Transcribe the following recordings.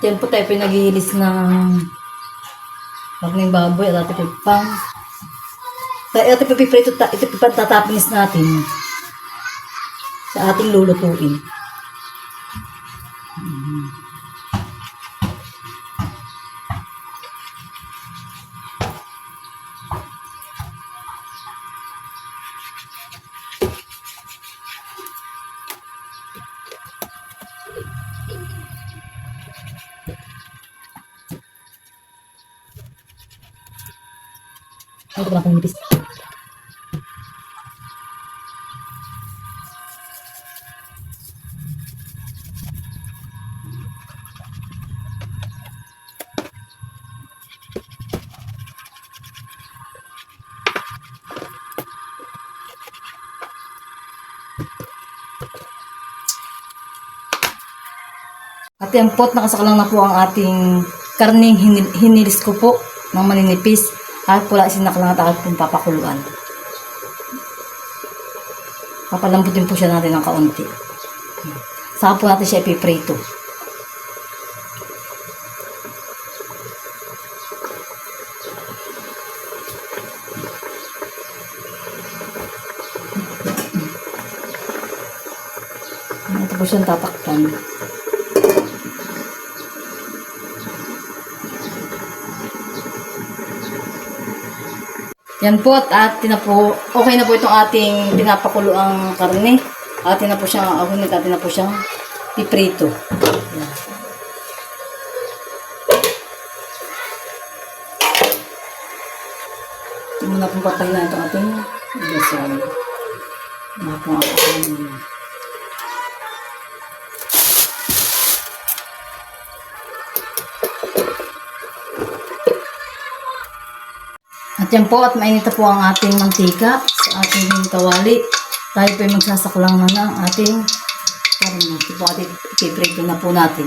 At yan po tayo pinaghihilis ng karning baboy at ating pipang. Tayo ating pipiprito, ito pipantatapinis natin sa ating lulutuin. Ay, ito na akong nipis. At yan po, at nakasakalang na po ang ating karning hinil- hinilis ko po ng maninipis. At pula sinakalang at aking pong papakuluan. Papalambutin po siya natin ng kaunti. Saka po natin siya ipiprito. Ito po siyang tatakpan. Yan po at na po, okay na po itong ating pinapakulo ang karne. Atin na po siyang ahunit, atin na po siyang piprito. Yan. Muna pong patay na ito ating gasol. Muna po ang yan po, at mainit po ang ating mantika sa ating kawali. Tayo po ay magsasaklang na ng ating karne. Ito po ating ipiprito na po natin.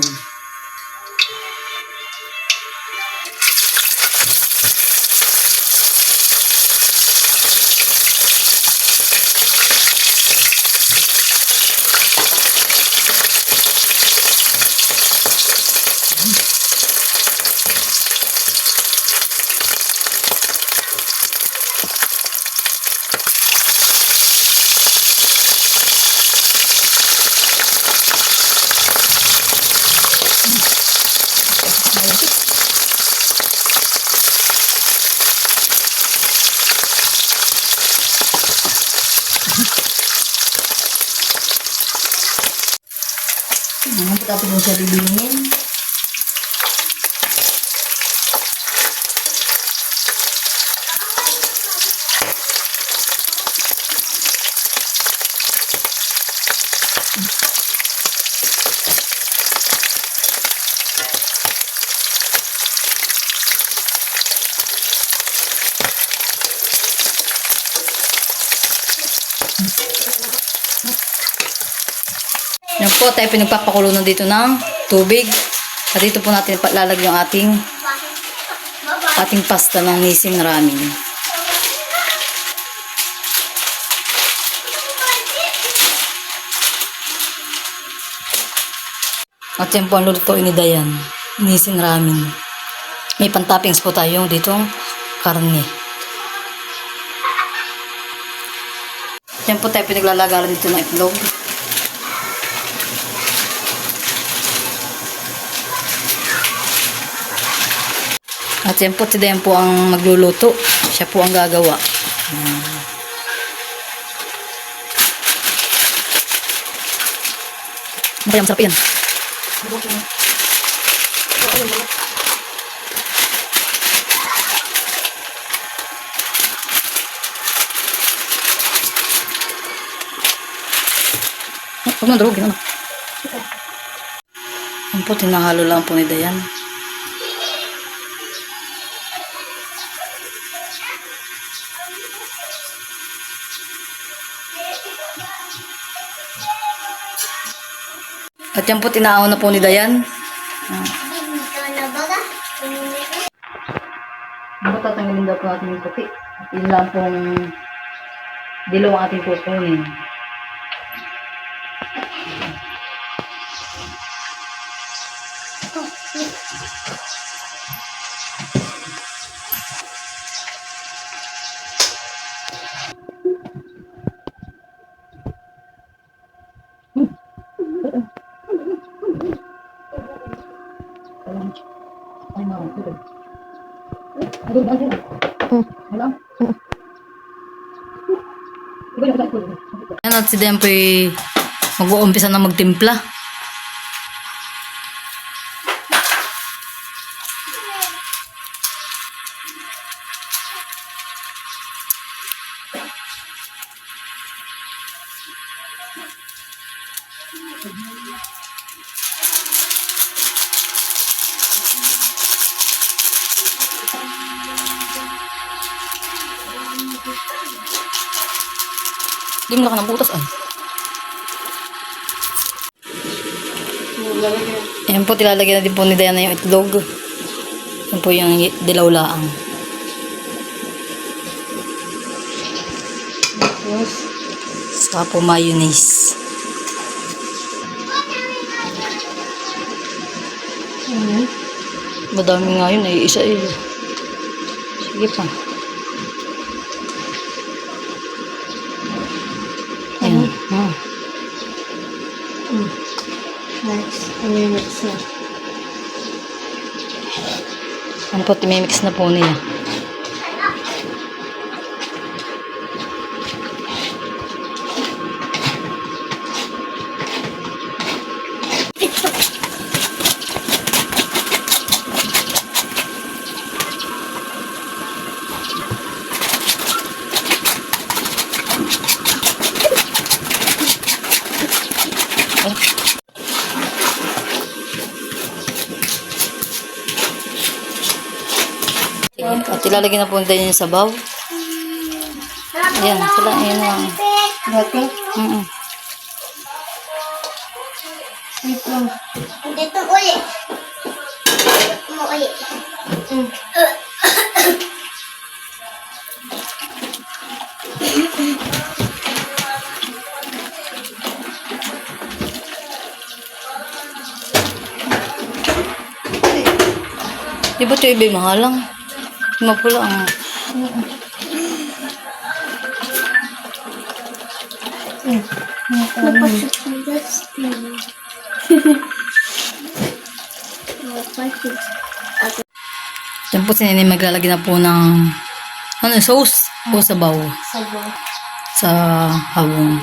Ano po natin po siya tayo pinagpapakulo na dito ng tubig. At dito po natin lalagyan yung ating ating pasta ng nising ramen. At yan po ang lulutuin ni Dayan. Nising ramen. May pantoppings po tayo dito karne. Yan po tayo pinaglalagaran dito ng itlog. At yan po, si Dayan po ang magluluto. Siya po ang gagawa. Ayan. Kaya masarap yan. Huwag mo durugin, ano? Yan po, tinahalo lang po ni Dayan. At yan po, tinaaw na po ni Dayan. Ano tatanggalin daw po natin yung puti. At yun lang pong dilaw ang ating kukunin. Yan at si Dempoy mag-uumpisa na magtimpla. Hindi mo lang ng butas ay. Ayan po, tilalagyan na din po ni Diana yung itlog. Yan po yung dilaw laang. Saka po mayonnaise. Madami nga yun eh, isa eh. Sige pa. Ayan. Ah. Next, i-mix na. Ano po, timimix na po niya. At ilalagay na po din yung sabaw. Ayan, sila, ayan lang. Dati, sweet lang. Dito uli. Mo uli. Mm. Di ba ito yung mahalang? Mapula ang... Napasok. Yan po si Nene maglalagay na po ng... Ano, sauce o sabaw Sabaw. sa hawong.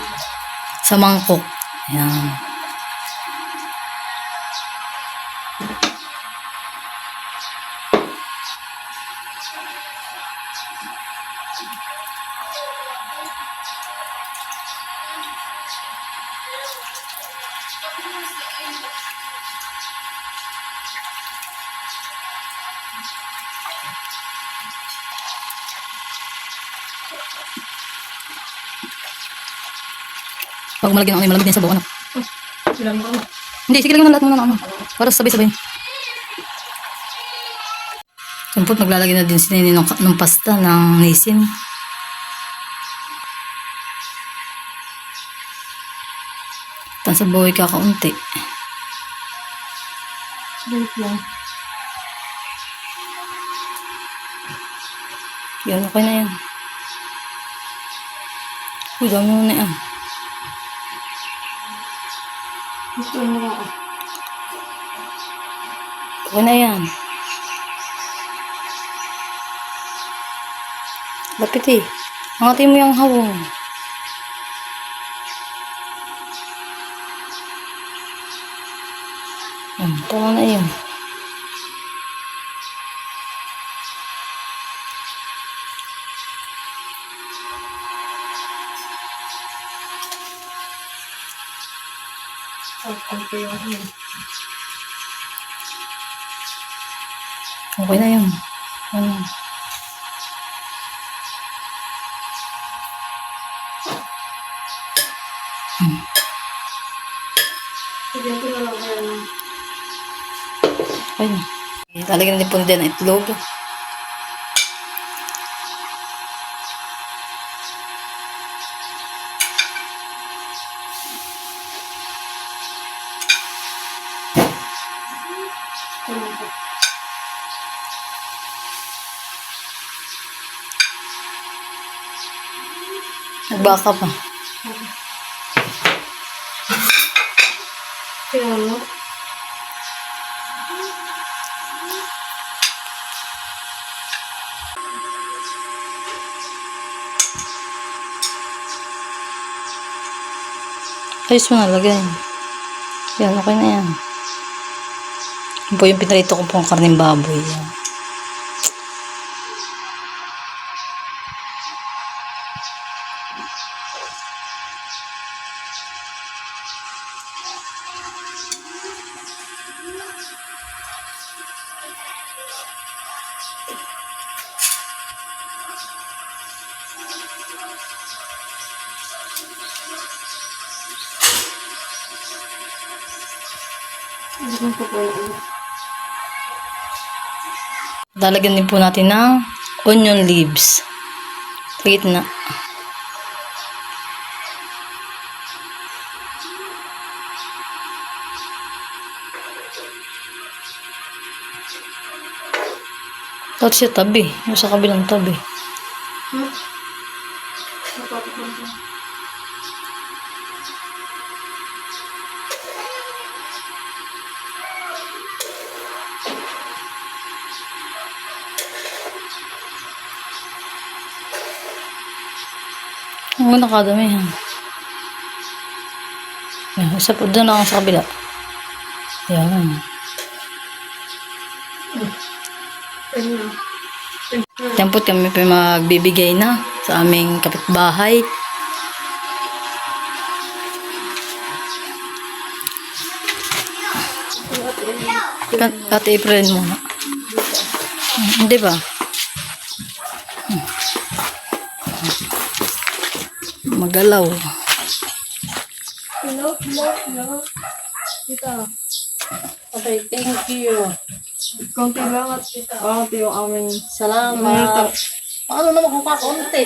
Sa mangkok. Ayan. Pag malagyan ako, malamig na yung sabaw. Ano? Ilan ba? Hindi, sige lang lahat muna ng ano. Para sabay-sabay. Po, maglalagay na din si Nene ng, ng pasta ng nisin. Tapos sa buhay kakaunti. Wait lang. Yan, okay na yan. Uy, dami mo na yan. Gusto mo lang ako. Okay na yan. Lapit eh. Angatin mo yung hawong. Hmm, tama na yun. Saktan ko yung ano. Okay na yun. Ano? Sige ko na lang ng na. Lalagyan na din po din ang itlog. Po. Nagbaka pa. Kaya ano? Ayos mo nalagay. Yan, okay na yan. Yan po yung pinarito ko pong karning baboy. Lalagyan din po natin ng onion leaves. Sa gitna. Tapos siya tabi. Yung sa kabilang tabi. Ang nakadami yan. Yan, isa po doon ako sa kabila. Yan. Yan po kami pa magbibigay na sa aming kapitbahay. Ka- Ate April muna. Hindi ba? Hmm. Magalaw. Hello, hello, hello. Tita. Okay, thank you. Konti lang at konti yung aming Salamat. Paano naman kung kakaunti?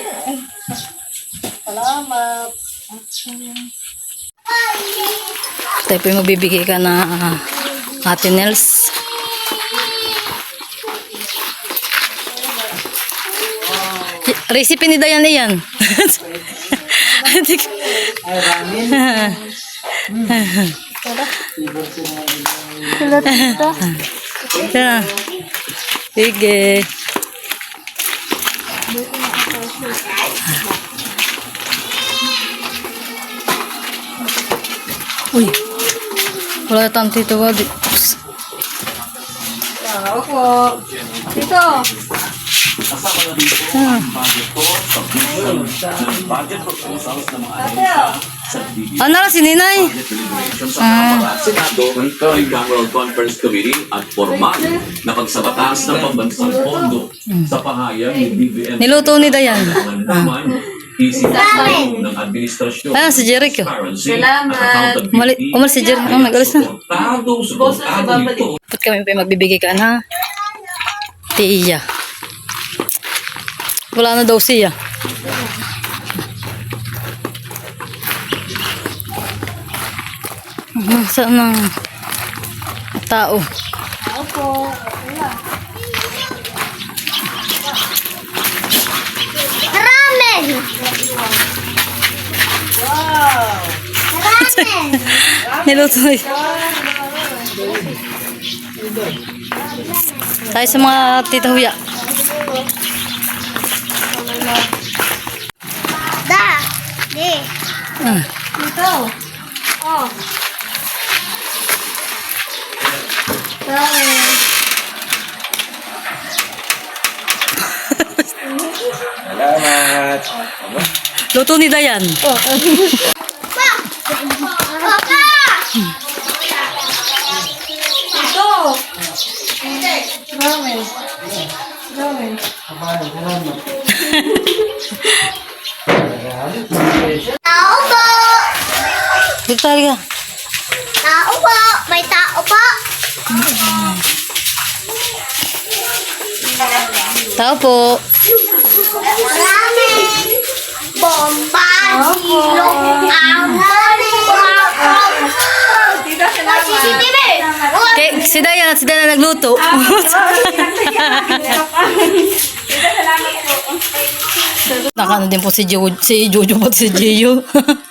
Salamat. Tayo po yung magbibigay ka na uh, Ate Nels. Recipe ni Dayan yan. Sige. Ya. Uy. Wala tang ya, tito ba? Tao aku, Tito. Hello, tita. Siya. Sige. Uy. Wala tayong tito ba? Di- Tao po. Tito. Ah. Ah, nara si Ninay. Ah. Senado, Tricameral Conference Committee at formal na pagsabatas ng pambansang pondo sa pahayag ni BBM. Niluto ni Dayan. Naman, isinasayo ng administrasyon. Ah, si Jericho. Transparency Salamat. at umalis si Jer- oh, nag-alis na. Ito. Ba't kami pa yung magbibigay ka na? Tiya. Wala na daw siya. Saan ang tao? Tao po. Ramen! Wow. Ramen! Niluto. Tayo sa mga tita huya. Ah, Tito. Oh. Ramen. luto ni Dayan. Papa! Tito. Ramen. Ramen. Tao Talaga. Tao po! May tao po! Tao po. Ramen! Bomba! Silong! Tita, salamat. CCTV! Kay, si Dayan. yan at sila na nagluto. Nakano din po si Jo, si Jojo po si Gio.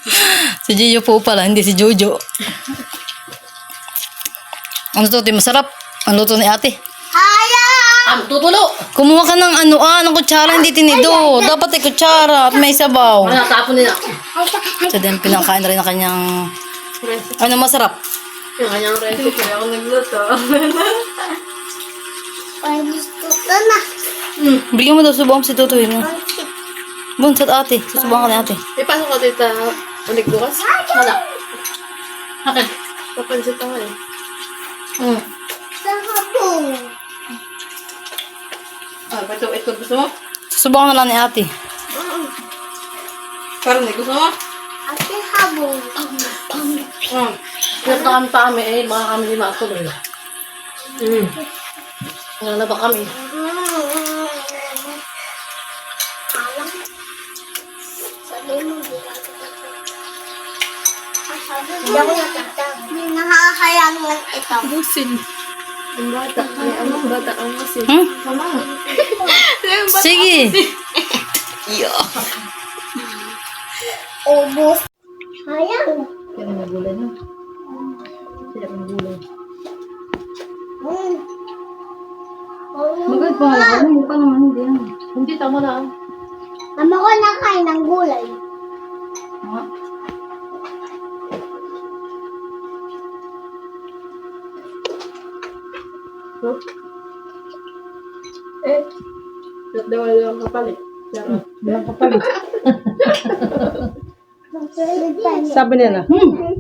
si Gio po pala, hindi si Jojo. Ano to, di masarap? Ang luto ni ate. Haya! Ang tutulo. Kumuha ka ng ano, ah, ng kutsara, hindi tinido. Dapat ay kutsara at may sabaw. Ano, tapon nila. So then, pinangkain na rin ang kanyang, ano masarap? Yung kanyang recipe. Ako nagluto. Ay, gusto ko na. Bigyan mo daw subaw si Tutoy mo. Bun, sa ate. Susubukan ka ni ate. Ipasok ko dito. Ulit bukas. Wala. Okay. Papansit ako eh. Mm. Sa. Ah, ito, ito gusto mo? Susubukan na lang ni ate. Parang hindi gusto mo? Ate habong. Hmm. Pinap na kami pa kami eh. Baka kami lima ako. Hmm. Wala na ba Hindi ako nakita. Nakakayang lang ito. Busin. Ang bata. Ay, ano bata ang busin. Hmm? Mama. Sige. Ubus. Sayang. Kaya may gulay na. Sila may gulay. Hmm. Magad pa. Hindi pa naman. Hindi yan. Hindi, tama na. Mama ko nakain ng gulay. Nga. Eh. Ba't daw wala lang kapalit? Sarap. Walang kapalit. Sabi nila. Hmm.